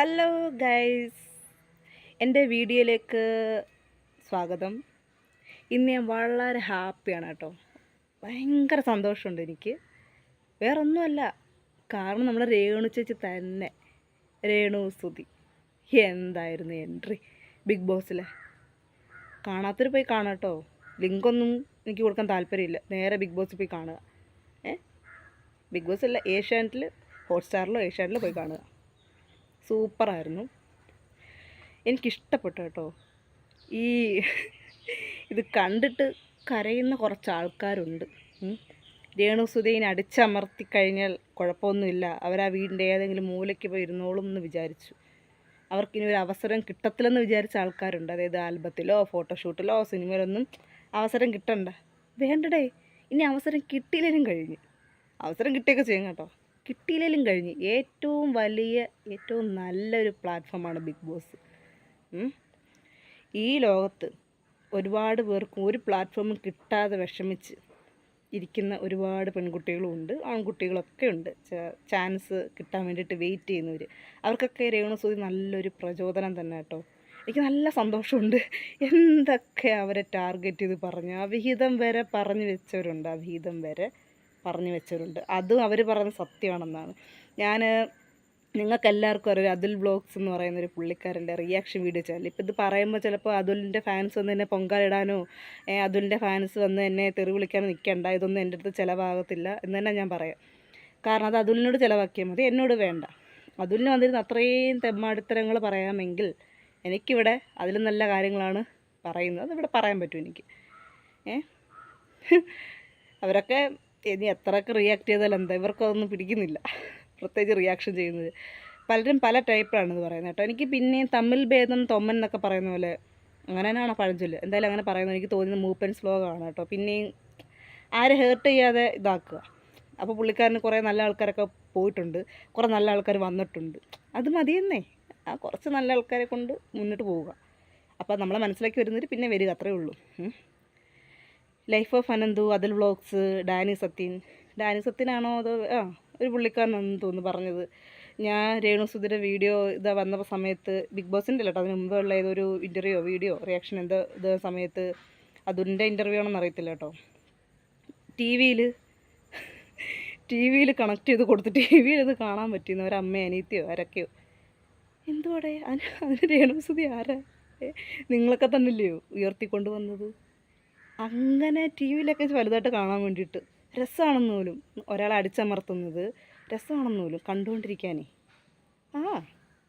Hello guys. എന്റെ വീഡിയോയിലേക്ക് സ്വാഗതം. ഇന്ന് ഞാൻ വളരെ ഹാപ്പിയാണ് കേട്ടോ. ഭയങ്കര സന്തോഷമുണ്ട് എനിക്ക്. വേറൊന്നുമല്ല കാരണം നമ്മളെ രേണു ചേച്ചി തന്നെ. രേണു സ്തുതി. എന്തായിരുന്നു എൻട്രി ബിഗ് ബോസിലെ കാണാത്തൊരു പോയി കാണാം കേട്ടോ. ലിങ്കൊന്നും എനിക്ക് കൊടുക്കാൻ താല്പര്യമില്ല. നേരെ ബിഗ് ബോസിൽ പോയി കാണുക. ഏ? ബിഗ് ബോസ് അല്ല ഏഷ്യാനെറ്റിൽ ഹോട്ട്സ്റ്റാറിലോ ഏഷ്യാനെറ്റിലോ പോയി കാണുക. സൂപ്പറായിരുന്നു. എനിക്കിഷ്ടപ്പെട്ടു കേട്ടോ. ഈ ഇത് കണ്ടിട്ട് കരയുന്ന കുറച്ച് ആൾക്കാരുണ്ട് ഉം. രേണു സുധീനെ അടിച്ചമർത്തി കഴിഞ്ഞാൽ കുഴപ്പമൊന്നുമില്ല. അവർ ആ വീടിന്റെ ഏതെങ്കിലും മൂലയ്ക്ക് പോയി ഇരുന്നോളും എന്ന് വിചാരിച്ചു. അവർക്കിനി ഒരു അവസരം കിട്ടത്തില്ലെന്ന് വിചാരിച്ച ആൾക്കാരുണ്ട്. അതായത് ആൽബത്തിലോ ഫോട്ടോഷൂട്ടിലോ സിനിമയിലൊന്നും അവസരം കിട്ടണ്ട. വേണ്ടടേ ഇനി അവസരം കിട്ടിയില്ലെങ്കിലും കഴിഞ്ഞ്. അവസരം കിട്ടിയൊക്കെ ചെയ്യും കേട്ടോ. കിട്ടിയില്ലേലും കഴിഞ്ഞ്. ഏറ്റവും വലിയ ഏറ്റവും നല്ലൊരു പ്ലാറ്റ്ഫോമാണ് ബിഗ് ബോസ്. ഈ ലോകത്ത് ഒരുപാട് പേർക്കും ഒരു പ്ലാറ്റ്ഫോമും കിട്ടാതെ വിഷമിച്ച് ഇരിക്കുന്ന ഒരുപാട് പെൺകുട്ടികളും ഉണ്ട് ആൺകുട്ടികളൊക്കെ ഉണ്ട്. ചാൻസ് കിട്ടാൻ വേണ്ടിയിട്ട് വെയിറ്റ് ചെയ്യുന്നവർ അവർക്കൊക്കെ രേണുസൂതി നല്ലൊരു പ്രചോദനം തന്നെ കേട്ടോ. എനിക്ക് നല്ല സന്തോഷമുണ്ട്. എന്തൊക്കെ അവരെ ടാർഗറ്റ് ചെയ്ത് പറഞ്ഞു. അവിഹിതം വരെ പറഞ്ഞു വെച്ചവരുണ്ട് അവിഹിതം വരെ. പറഞ്ഞു വെച്ചവരുണ്ട് അതും അവർ പറഞ്ഞ സത്യമാണെന്നാണ്. ഞാൻ നിങ്ങൾക്കെല്ലാവർക്കും അറിയാം അതുൽ ബ്ലോഗ്സ് എന്ന് പറയുന്ന ഒരു പുള്ളിക്കാരന്റെ റിയാക്ഷൻ വീഡിയോ ചാനൽ ഇപ്പോൾ ഇത് പറയുമ്പോൾ ചിലപ്പോൾ അതുലിന്റെ ഫാൻസ് വന്ന് എന്നെ പൊങ്കാലിടാനോ അതുലിന്റെ ഫാൻസ് വന്ന് എന്നെ തെറി വിളിക്കാനോ നിൽക്കണ്ട. ഇതൊന്നും എന്റെ അടുത്ത് ചിലവാകത്തില്ല എന്ന് തന്നെ ഞാൻ പറയാം. കാരണം അത് അതുലിനോട് ചിലവാക്കിയാൽ മതി എന്നോട് വേണ്ട. അതുലിന് വന്നിരുന്ന അത്രയും തെമ്മാടിത്തരങ്ങൾ പറയാമെങ്കിൽ എനിക്കിവിടെ അതിലും നല്ല കാര്യങ്ങളാണ് പറയുന്നത്. അതിവിടെ പറയാൻ പറ്റും എനിക്ക്. ഏ? അവരൊക്കെ ഇനി എത്രയൊക്കെ റിയാക്ട് ചെയ്താലും എന്താ? ഇവർക്കതൊന്നും പിടിക്കുന്നില്ല. പ്രത്യേകിച്ച് റിയാക്ഷൻ ചെയ്യുന്നത്. പലരും പല ടൈപ്പിലാണെന്ന് പറയുന്നത് കേട്ടോ. എനിക്ക് പിന്നെയും തമ്മിൽ ഭേദം തൊമ്മൻ എന്നൊക്കെ പറയുന്ന പോലെ അങ്ങനെ തന്നെയാണ് പഴഞ്ചൊല്ല്. എന്തായാലും അങ്ങനെ പറയുന്നത് എനിക്ക് തോന്നുന്നത് മൂപ്പൻ സ്ലോഗാണ് കേട്ടോ. പിന്നെയും ആരെ ഹേർട്ട് ചെയ്യാതെ ഇതാക്കുക. അപ്പോൾ പുള്ളിക്കാരന് കുറേ നല്ല ആൾക്കാരൊക്കെ പോയിട്ടുണ്ട്. കുറേ നല്ല ആൾക്കാർ വന്നിട്ടുണ്ട്. അത് മതിയെന്നേ. ആ കുറച്ച് നല്ല ആൾക്കാരെ കൊണ്ട് മുന്നോട്ട് പോവുക. അപ്പോൾ നമ്മളെ മനസ്സിലാക്കി വരുന്നവർ പിന്നെ വരിക അത്രേ ഉള്ളൂ. ലൈഫ് ഓഫ് അനന്തു അതിൽ വ്ളോഗ്സ് ഡാനി സത്യൻ ഡാനി സത്യനാണോ അതോ ആ ഒരു പുള്ളിക്കാരനാണെന്ന് തോന്നുന്നു പറഞ്ഞത്. ഞാൻ രേണുസുധിയുടെ വീഡിയോ ഇതാ വന്ന സമയത്ത് ബിഗ് ബോസിന്റെ അല്ല കേട്ടോ അതിന് മുമ്പ് ഉള്ള ഏതൊരു ഇന്റർവ്യൂ വീഡിയോ റിയാക്ഷൻ എന്തോ ഇത് സമയത്ത് അതിന്റെ ഇന്റർവ്യൂ ആണെന്ന് അറിയത്തില്ല കേട്ടോ ടി വിയിൽ ടി വിയിൽ കണക്ട് ചെയ്ത് കൊടുത്ത് ടി വിയിൽ ഇത് കാണാൻ പറ്റിയെന്ന് ഒരമ്മയോ അനീത്തിയോ ആരൊക്കെയോ. എന്തുവാടേ? അതിന് അതിന് രേണുസുതി ആരാ? നിങ്ങളൊക്കെ തന്നെയല്ലയോ ഉയർത്തിക്കൊണ്ട് വന്നത് അങ്ങനെ ടി വിയിലൊക്കെ വലുതായിട്ട് കാണാൻ വേണ്ടിയിട്ട് രസമാണെന്ന് പോലും ഒരാളെ അടിച്ചമർത്തുന്നത് രസമാണെന്ന് പോലും കണ്ടുകൊണ്ടിരിക്കാനേ. ആ.